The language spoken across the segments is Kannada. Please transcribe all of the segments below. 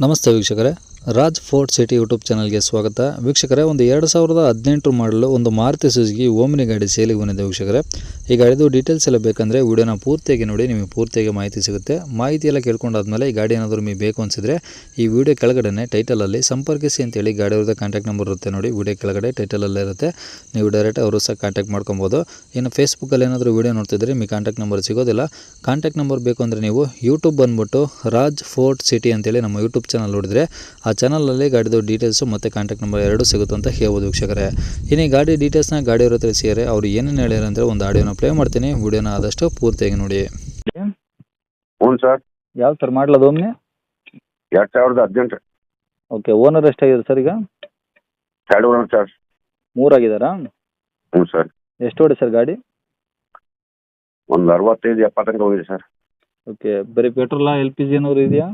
ನಮಸ್ತೆ ವೀಕ್ಷಕರೇ. ರಾಜ್ ಫೋರ್ಟ್ ಸಿಟಿ ಯೂಟ್ಯೂಬ್ ಚಾನಲ್ಗೆ ಸ್ವಾಗತ. ವೀಕ್ಷಕರೇ, ಒಂದು ಎರಡು ಸಾವಿರದ ಹದಿನೆಂಟು ಮಾಡಲು ಒಂದು ಮಾರುತಿ ಸುಜುಕಿ ಓಮಿನಿ ಗಾಡಿ ಸೇಲಿಗೆ ಬಂದಿದೆ ವೀಕ್ಷಕರೇ. ಈ ಗಾಡಿದು ಡೀಟೇಲ್ಸ್ ಎಲ್ಲ ಬೇಕಂದರೆ ವಿಡಿಯೋನ ಪೂರ್ತಿಯಾಗಿ ನೋಡಿ, ನಿಮಗೆ ಪೂರ್ತಿಯಾಗಿ ಮಾಹಿತಿ ಸಿಗುತ್ತೆ. ಮಾಹಿತಿ ಎಲ್ಲ ಕೇಳ್ಕೊಂಡಾದ್ಮೇಲೆ ಈ ಗಾಡಿ ಏನಾದರೂ ನಿಮಗೆ ಬೇಕು ಅನಿಸಿದ್ರೆ ಈ ವಿಡಿಯೋ ಕೆಳಗಡೆ ಟೈಟಲಲ್ಲಿ ಸಂಪರ್ಕಿಸಿ ಅಂತೇಳಿ ಗಾಡಿ ಅವ್ರದ್ದು ಕಾಂಟ್ಯಾಕ್ಟ್ ನಂಬರ್ ಇರುತ್ತೆ ನೋಡಿ, ವಿಡಿಯೋ ಕೆಳಗಡೆ ಟೈಟಲಲ್ಲೇ ಇರುತ್ತೆ. ನೀವು ಡೈರೆಕ್ಟ್ ಅವರು ಸಹ ಕಾಂಟ್ಯಾಕ್ಟ್ ಮಾಡ್ಕೊಬೋದು. ಇನ್ನು ಫೇಸ್ಬುಕ್ಕಲ್ಲಿ ಏನಾದರೂ ವೀಡಿಯೋ ನೋಡ್ತಿದ್ರೆ ನಿಮಗೆ ಕಾಂಟ್ಯಾಕ್ಟ್ ನಂಬರ್ ಸಿಗೋದಿಲ್ಲ. ಕಾಂಟ್ಯಾಕ್ಟ್ ನಂಬರ್ ಬೇಕು ಅಂದರೆ ನೀವು ಯೂಟ್ಯೂಬ್ ಬಂದ್ಬಿಟ್ಟು ರಾಜ್ ಫೋರ್ಟ್ ಸಿಟಿ ಅಂತೇಳಿ ನಮ್ಮ ಯೂಟ್ಯೂಬ್ ಚಾನಲ್ ನೋಡಿದ್ರೆ ಆ ಚಾನಲಲ್ಲಿ ಗಾಡಿದು ಡೀಟೇಲ್ಸು ಮತ್ತು ಕಾಂಟ್ಯಾಕ್ಟ್ ನಂಬರ್ ಎರಡು ಸಿಗುತ್ತೆ ಅಂತ ಹೇಳ್ಬೋದು ವೀಕ್ಷಕರೇ. ಇನ್ನು ಈ ಗಾಡಿ ಡೀಟೇಲ್ಸ್ನ ಗಾಡಿ ಹತ್ರ ಸೇರಿ ಅವ್ರು ಏನೇನು ಹೇಳ್ಯಾರ ಅಂದರೆ ಒಂದು ಆಡಿಯೋನ ಪ್ಲೇ ಮಾಡ್ತೀನಿ ವಿಡಿಯೋನ ಆದಷ್ಟು ಪೂರ್ತಿಯಾಗಿ ನೋಡಿ. ಹ್ಞೂ ಸರ್. ಯಾವ ಸರ್ ಮಾಡ್ಲದು ಒಮ್ಮೆ? ಎರಡು ಸಾವಿರದ ಹದಿನೆಂಟು. ಓಕೆ ಓನರ್ ಎಷ್ಟಾಗಿದೆ ಸರ್ ಈಗ? ಎರಡು ಓನರ್ ಸರ್ ಮೂರಾಗಿದ್ದಾರಾ? ಹ್ಞೂ ಸರ್. ಎಷ್ಟು ಹೊಡೆ ಸರ್ ಗಾಡಿ? ಒಂದು ಅರವತ್ತೈದು ಎಪ್ಪತ್ತಂಗೆ ಹೋಗಿದೆ ಸರ್. ಓಕೆ ಬರೀ ಪೆಟ್ರೋಲಾ ಎಲ್ ಪಿ ಜಿ ಏನಾದ್ರು ಇದೆಯಾ?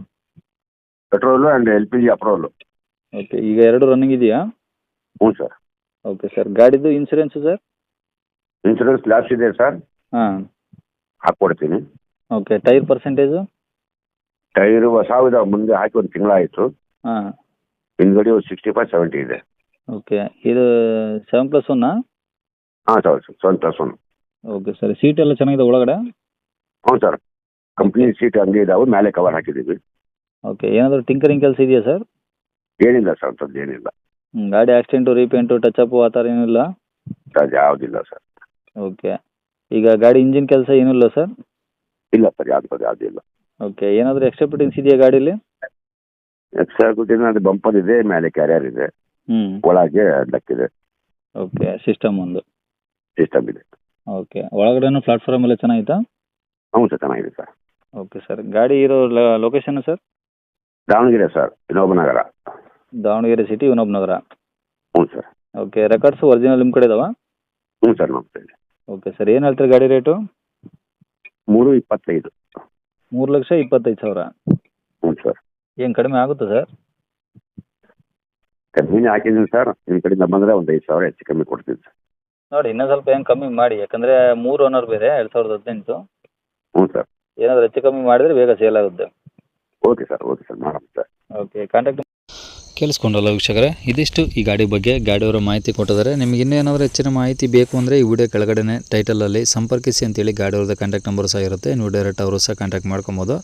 Petrol and L P G ಅಪ್ರೋಲು okay ಈಗ ಎರಡು ರನ್ನಿಂಗ್ ಇದೆಯಾ? ಹ್ಞೂ ಸರ್ ಓಕೆ ಸರ್ ಗಾಡಿದು ಇನ್ಸೂರೆನ್ಸು ಸರ್ ಇನ್ಸೂರೆನ್ಸ್ ಲಾಸ್ಟ್ ಇದೆ ಸರ್ ಹಾಂ. ಹಾಕ್ಕೊಡ್ತೀನಿ. ಓಕೆ ಟೈರ್ ಪರ್ಸೆಂಟೇಜು ಟೈರ್ ಹೊಸ ಇದಾವೆ ಮುಂದೆ ಹಾಕಿ ಒಂದು ತಿಂಗಳಾಯಿತು. ಹಾಂ. ಹಿಂದ್ಗಡೆ ಒಂದು ಸಿಕ್ಸ್ಟಿ ಫೈವ್ ಸೆವೆಂಟಿ ಇದೆ. ಓಕೆ ಇದು ಸೆವೆನ್ ಪ್ಲಸ್ ಒನ್ನಾ ಹಾಂ sir seven plus one okay sir seat ಎಲ್ಲ ಚೆನ್ನಾಗಿದೆ ಒಳಗಡೆ? ಹ್ಞೂ ಸರ್ ಕಂಪ್ನಿ ಸೀಟ್ ಹಂಗೆ ಇದಾವೆ ಮೇಲೆ ಕವರ್ ಹಾಕಿದ್ದೀವಿ. ಓಕೆ ಏನಾದರೂ ಟಿಂಕರಿಂಗ್ ಕೆಲಸ ಇದೆಯಾ ಸರ್ ಏನಿಲ್ಲ ಸರ್ ಅಂಥದ್ದು ಏನಿಲ್ಲ. ಹ್ಞೂ ಗಾಡಿ ಆಕ್ಸಿಡೆಂಟು ರೀಪೇಂಟು ಟಚಪ್ಪು ಆ ಥರ ಏನಿಲ್ಲ? ಅದು ಯಾವುದಿಲ್ಲ ಸರ್ ಓಕೆ ಈಗ ಗಾಡಿ ಇಂಜಿನ್ ಕೆಲಸ ಏನಿಲ್ಲ ಸರ್ ಇಲ್ಲ ಸರ್ ಯಾವ್ದು ಯಾವುದೂ ಇಲ್ಲ. ಓಕೆ ಏನಾದರೂ ಎಕ್ಸ್ಟ್ರಾ ಫಿಟ್ಟಿಂಗ್ಸ್ ಇದೆಯಾ ಗಾಡೀಲಿ? ಎಕ್ಸ್ಟ್ರಾ ಕೊಟ್ಟಿನ ಅದು ಬಂಪರ್ ಇದೆ ಮೇಲೆ ಕ್ಯಾರಿಯರ್ ಇದೆ. ಹ್ಞೂ ಒಳಗೆ ಇದೆ. ಓಕೆ ಸಿಸ್ಟಮ್ ಒಂದು. ಸಿಸ್ಟಮ್ ಇದೆ. ಓಕೆ ಒಳಗಡೆನೂ ಪ್ಲಾಟ್ಫಾರ್ಮ್ ಎಲ್ಲ ಚೆನ್ನಾಗಿತ್ತಾ? ಹ್ಞೂ ಸರ್ ಚೆನ್ನಾಗಿದೆ ಸರ್ ಓಕೆ ಸರ್ ಗಾಡಿ ಇರೋ location sir Davanagere sir Vinoba Nagar. Davanagere city Vinoba Nagar. ಹ್ಞೂ ಸರ್. ಓಕೆ ರೆಕಾರ್ಡ್ಸ್ ಒರಿಜಿನಲ್ ನಿಮ್ಮ ಕಡೆ ಇದಾವಾ? ಹ್ಞೂ ಸರ್ ನಮಸ್ತೆ ಓಕೆ ಸರ್ ಏನು ಹೇಳ್ತೀರಿ ಗಾಡಿ ರೇಟು ಮೂರು ಇಪ್ಪತ್ತೈದು. ಮೂರು ಲಕ್ಷ ಇಪ್ಪತ್ತೈದು ಸಾವಿರ. ಹ್ಞೂ ಸರ್. ಏನು ಕಡಿಮೆ ಆಗುತ್ತಾ ಸರ್ ಕಮ್ಮಿನೇ ಹಾಕಿದ್ದೀನಿ ಸರ್ ನಿಮ್ಮ ಕಡೆಯಿಂದ ಬಂದರೆ ಒಂದು ಐದು ಸಾವಿರ ಹೆಚ್ಚು ಕಮ್ಮಿ ಕೊಡ್ತೀನಿ ಸರ್. ನೋಡಿ ಇನ್ನೂ ಸ್ವಲ್ಪ ಏನು ಕಮ್ಮಿ ಮಾಡಿ ಯಾಕಂದರೆ ಮೂರು ಓನರ್ ಬೇರೆ ಎರಡು ಸಾವಿರದ ಹದಿನೆಂಟು. ಹ್ಞೂ ಸರ್. ಏನಾದರೂ ಹೆಚ್ಚು ಕಮ್ಮಿ ಮಾಡಿದರೆ ಬೇಗ ಸೇಲ್ ಆಗುತ್ತೆ. ಓಕೆ ಸರ್ ಓಕೆ ಸರ್ ಮಾಡೋಣ ಸರ್ ಓಕೆ ಕಾಂಟ್ಯಾಕ್ಟ್ ಕೇಳಿಸ್ಕೊಂಡಲ್ಲ ವೀಕ್ಷಕರೇ. ಇದಿಷ್ಟು ಈ ಗಾಡಿ ಬಗ್ಗೆ ಗಾಡಿಯವರ ಮಾಹಿತಿ ಕೊಟ್ಟಿದ್ದಾರೆ. ನಿಮಗೆ ಇನ್ನೇನಾದರೂ ಹೆಚ್ಚಿನ ಮಾಹಿತಿ ಬೇಕು ಅಂದರೆ ಈ ವಿಡಿಯೋ ಕೆಳಗಡೆನೆ ಟೈಟಲಲ್ಲಿ ಸಂಪರ್ಕಿಸಿ ಅಂತೇಳಿ ಗಾಡಿಯವ್ರದ್ದು ಕಾಂಟ್ಯಾಕ್ಟ್ ನಂಬರ್ ಸಹ ಇರುತ್ತೆ. ನೀವು ಡೈರೆಕ್ಟ್ ಅವರು ಸಹ ಕಾಂಟ್ಯಾಕ್ಟ್ ಮಾಡ್ಕೊಬೋದು.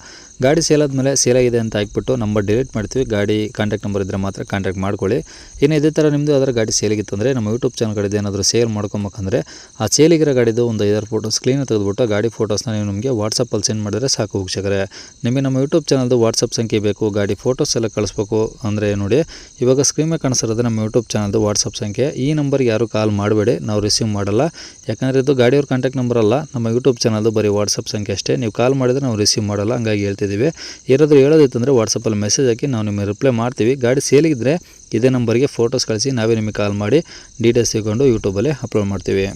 ಗಾಡಿ ಸೇಲ್ ಆದಮೇಲೆ ಸೇಲ್ ಆಗಿದೆ ಅಂತ ಹಾಕ್ಬಿಟ್ಟು ನಂಬರ್ ಡಿಲೀಟ್ ಮಾಡ್ತೀವಿ. ಗಾಡಿ ಕಾಂಟ್ಯಾಕ್ಟ್ ನಂಬರ್ ಇದ್ದರೆ ಮಾತ್ರ ಕಾಂಟ್ಯಾಕ್ಟ್ ಮಾಡ್ಕೊಳ್ಳಿ. ಇನ್ನು ಇದೇ ಥರ ನಿಮ್ಮದು ಅದರ ಗಾಡಿ ಸೇಲಿಗಿತ್ತು ಅಂದರೆ ನಮ್ಮ ಯೂಟ್ಯೂಬ್ ಚಾನಲ್ ಕಡೆ ಏನಾದರೂ ಸೇಲ್ ಮಾಡ್ಕೊಬೇಕಂದ್ರೆ ಆ ಸೇಲಿಗಿರೋ ಗಾಡಿದು ಒಂದು ಐದಾರು ಫೋಟೋಸ್ ಕ್ಲೀನ್ ತೆಗೆದುಬಿಟ್ಟು ಗಾಡಿ ಫೋಟೋಸ್ನ ನೀವು ನಮಗೆ ವಾಟ್ಸಪ್ಪಲ್ಲಿ ಸೆಂಡ್ ಮಾಡಿದ್ರೆ ಸಾಕು ವೀಕ್ಷಕರೇ. ನಿಮಗೆ ನಮ್ಮ ಯೂಟ್ಯೂಬ್ ಚಾನಲ್ದು ವಾಟ್ಸಪ್ ಸಂಖ್ಯೆ ಬೇಕು, ಗಾಡಿ ಫೋಟೋಸ್ ಎಲ್ಲ ಕಳಿಸ್ಬೇಕು ಅಂದರೆ ನೋಡಿ ಇವಾಗ ಸ್ಕ್ರೀನ್ ಮೇಲೆ ಕಾಣಿಸಿರೋದು ನಮ್ಮ ಯೂಟ್ಯೂಬ್ ಚಾನಲ್ದು ವಾಟ್ಸಪ್ ಸಂಖ್ಯೆ. ಈ ನಂಬರ್ಗೆ ಯಾರು ಕಾಲ್ ಮಾಡಬೇಡಿ, ನಾವು ರಿಸೀವ್ ಮಾಡಲ್ಲ. ಯಾಕಂದರೆ ಇದು ಗಾಡಿಯವ್ರ ಕಾಂಟ್ಯಾಕ್ಟ್ ನಂಬರ್ ಅಲ್ಲ, ನಮ್ಮ ಯೂಟ್ಯೂಬ್ ಚಾನಲ್ದು ಬರೀ ವಾಟ್ಸಪ್ ಸಂಖ್ಯೆ ಅಷ್ಟೇ. ನೀವು ಕಾಲ್ ಮಾಡಿದ್ರೆ ನಾವು ರಿಸೀವ್ ಮಾಡಲ್ಲ, ಹಂಗಾಗಿ ಹೇಳ್ತಿದ್ದೀವಿ ಏನಾದರೂ ಹೇಳೋದಿತ್ತಂದರೆ ವಾಟ್ಸಪ್ಪಲ್ಲಿ ಮೆಸೇಜ್ ಹಾಕಿ ನಾವು ನಿಮಗೆ ರಿಪ್ಲೈ ಮಾಡ್ತೀವಿ. ಗಾಡಿ ಸೇಲಿಗಿದ್ರೆ ಇದೇ ನಂಬರ್ಗೆ ಫೋಟೋಸ್ ಕಳಿಸಿ, ನಾವೇ ನಿಮಗೆ ಕಾಲ್ ಮಾಡಿ ಡೀಟೇಲ್ಸ್ ಸಿಗೊಂಡು ಯೂಟ್ಯೂಬಲ್ಲಿ ಅಪ್ಲೋಡ್ ಮಾಡ್ತೀವಿ.